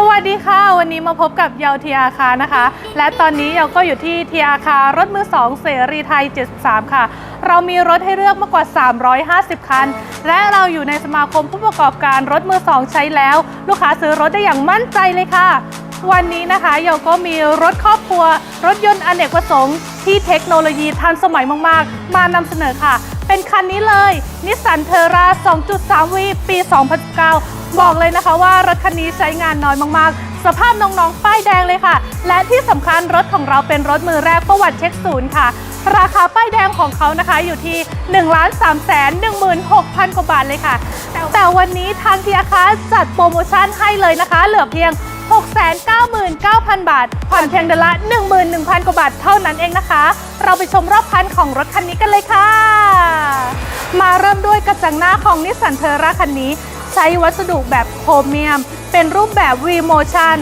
สวัสดีค่ะ วันนี้มาพบกับเยาวทีอาคานะคะ และตอนนี้เยาก็อยู่ที่ทีอาคารถมือ2เสรีไทย 73 ค่ะ เรามีรถให้เลือกมากกว่า 350 คัน และเราอยู่ในสมาคมผู้ประกอบการรถมือ2ใช้แล้ว ลูกค้าซื้อรถได้อย่างมั่นใจเลยค่ะ วันนี้นะคะเยาก็มีรถครอบครัว รถยนต์อเนกประสงค์ที่เทคโนโลยีทันสมัยมากๆ มานำเสนอค่ะ เป็นคันนี้เลยนิสสันเทอร่า 2.3 วี ปี 2019บอกเลยนะคะว่ารถคันนี้ใช้งานน้อยมากๆ สภาพน้องๆ ป้ายแดงเลยค่ะ และที่สำคัญรถของเราเป็นรถมือแรกประวัติเช็คศูนย์ค่ะ ราคาป้ายแดงของเขานะคะอยู่ที่ 1 3 1 6 0 0 0 กว่าบาทเลยค่ะ แต่แต่วันนี้ทางทีอาคาจัดโปรโมชั่นให้เลยนะคะ เหลือเพียง 699,000 บาท ผ่อนเพียงเดือนละ 11,000 กว่าบาทเท่านั้นเองนะคะ เราไปชมรอบคันของรถคันนี้กันเลยค่ะ มาเริ่มด้วยกระจังหน้าของนิสสันเทอร่าคันนี้ ใช้วัสดุแบบโครเมียม เป็นรูปแบบ V-Motion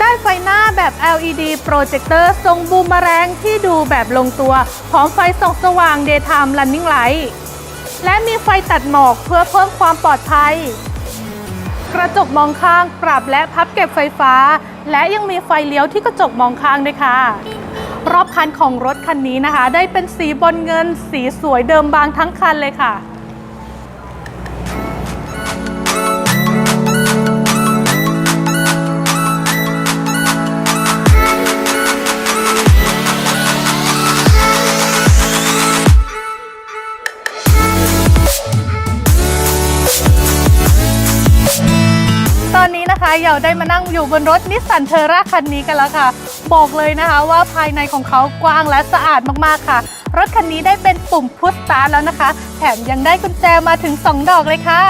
ได้ไฟหน้าแบบ LED โปรเจคเตอร์ทรงบูมแมลงที่ดูแบบลงตัว พร้อมไฟส่องสว่าง Daytime Running Light และมีไฟตัดหมอกเพื่อเพิ่มความปลอดภัย กระจกมองข้างปรับและพับเก็บไฟฟ้า และยังมีไฟเลี้ยวที่กระจกมองข้างด้วยค่ะ รอบคันของรถคันนี้นะคะ ได้เป็นสีบอลเงิน สีสวยเดิมบางทั้งคันเลยค่ะ เยาได้มานั่งอยู่บนรถนิสสันเทอร่าคันนี้กันแล้วค่ะ บอกเลยนะคะว่าภายในของเขากว้างและสะอาดมากๆค่ะ รถคันนี้ได้เป็นปุ่มพุชสตาร์ทแล้วนะคะ แถมยังได้กุญแจมาถึง 2 ดอกเลยค่ะ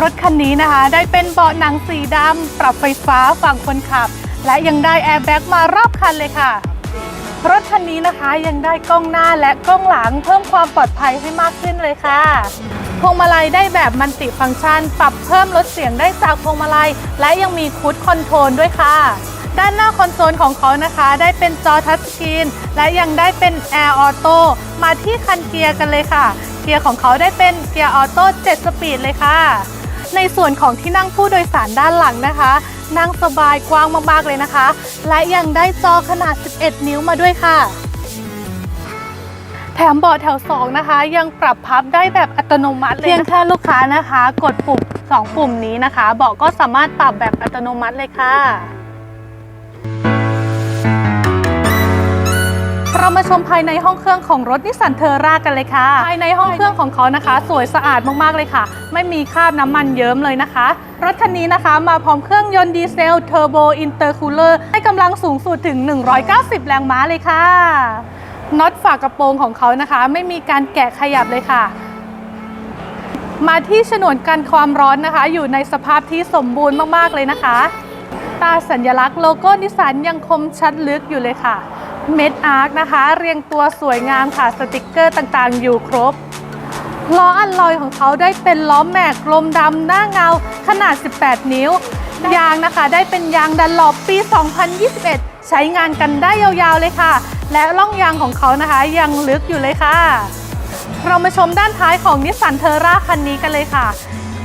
รถคันนี้นะคะ ได้เป็นเบาะหนังสีดำปรับไฟฟ้าฝั่งคนขับ และยังได้แอร์แบ็กมารอบคันเลยค่ะรถคันนี้นะคะยังได้กล้องหน้าและกล้องหลังเพิ่มความปลอดภัยให้มากขึ้นเลยค่ะ พวงมาลัยได้แบบมัลติฟังก์ชัน ปรับเพิ่มลดเสียงได้จากพวงมาลัย และยังมีคูดคอนโทรลด้วยค่ะ ด้านหน้าคอนโซลของเขานะคะ ได้เป็นจอทัชสกรีน และยังได้เป็นแอร์ออโต้มาที่คันเกียร์กันเลยค่ะ เกียร์ของเขาได้เป็นเกียร์ออโต้7สปีดเลยค่ะ ในส่วนของที่นั่งผู้โดยสารด้านหลังนะคะ นั่งสบายกว้างมากๆเลยนะคะ และยังได้จอขนาด 11 นิ้วมาด้วยค่ะ ถมเบาะแถว 2 นะคะ ยังปรับพับได้แบบอัตโนมัติเลยเพียงแค่ลูกค้านะคะ กดปุ่ม 2 ปุ่มนี้นะคะเบาะก็สามารถปรับแบบอัตโนมัติเลยค่ะ เรามาชมภายในห้องเครื่องของรถนิสสันเทอร่ากันเลยค่ะ ภายในห้องเครื่องของเขานะคะ สวยสะอาดมากๆเลยค่ะ ไม่มีคราบน้ำมันเยิ้มเลยนะคะ รถคันนี้นะคะมาพร้อมเครื่องยนต์ดีเซลเทอร์โบอินเตอร์คูลเลอร์ให้กำลังสูงสุดถึง 190 แรงม้าเลยค่ะ น็อตฝากระโปรงของเขานะคะ ไม่มีการแกะขยับเลยค่ะ มาที่ฉนวนกันความร้อนนะคะ อยู่ในสภาพที่สมบูรณ์มากๆเลยนะคะ ตาสัญลักษณ์โลโก้นิสสันยังคมชัดลึกอยู่เลยค่ะ เม็ดอาร์คนะคะ เรียงตัวสวยงามค่ะสติกเกอร์ต่างๆ อยู่ครบล้ออัลลอยของเขาได้เป็นล้อแม็กกลมดำหน้าเงาขนาด 18 นิ้ว ยางนะคะ ได้เป็นยางดันหลบปี 2021 ใช้งานกันได้ยาวๆเลยค่ะ และร่องยางของเขานะคะยังลึกอยู่เลยค่ะ เรามาชมด้านท้ายของนิสสันเทอร่าคันนี้กันเลยค่ะ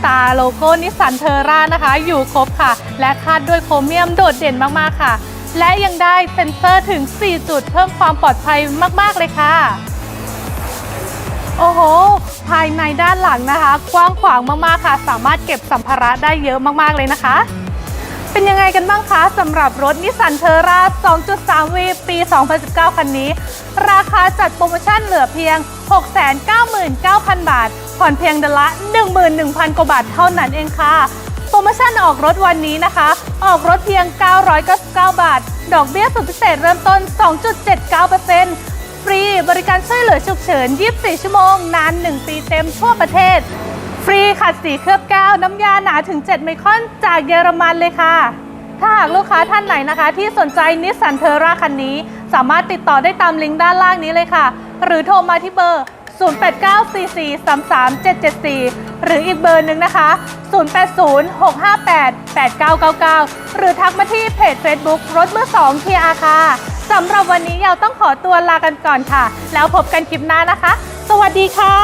ตาโลโก้นิสสันเทอร่านะคะ อยู่ครบค่ะ และคาดด้วยโครเมียมโดดเด่นมากๆค่ะ และยังได้เซ็นเซอร์ถึง 4 จุด เพิ่มความปลอดภัยมากๆเลยค่ะ โอ้โห ภายในด้านหลังนะคะ กว้างขวางมากๆค่ะ สามารถเก็บสัมภาระได้เยอะมากๆเลยนะคะ เป็นยังไงกันบ้างคะสำหรับรถนิสสันเทอร่า 2.3วีปี 2019 คันนี้ ราคาจัดโปรโมชั่นเหลือเพียง 699,000 บาท ผ่อนเพียงเดือนละ 11,000 กว่าบาทเท่านั้นเองค่ะ โปรโมชั่นออกรถวันนี้นะคะ ออกรถเพียง 999 บาท ดอกเบี้ยสุดพิเศษเริ่มต้น 2.79%ฟรีบริการช่วยเหลือฉุกเฉิน 24 ชั่วโมง นาน 1 ปีเต็มทั่วประเทศ ฟรีขัดสีเคลือบแก้วน้ำยาหนาถึง 7 ไมครอนจากเยอรมันเลยค่ะ ถ้าหากลูกค้าท่านไหนนะคะ ที่สนใจนิสสันเทอร่าคันนี้ สามารถติดต่อได้ตามลิงก์ด้านล่างนี้เลยค่ะ หรือโทรมาที่เบอร์ 0894433774 หรืออีกเบอร์หนึ่งนะคะ 0806588999 หรือทักมาที่เพจ Facebook รถมือ2ทีอาค่ะสำหรับวันนี้เราต้องขอตัวลากันก่อนค่ะ แล้วพบกันคลิปหน้านะคะ สวัสดีค่ะ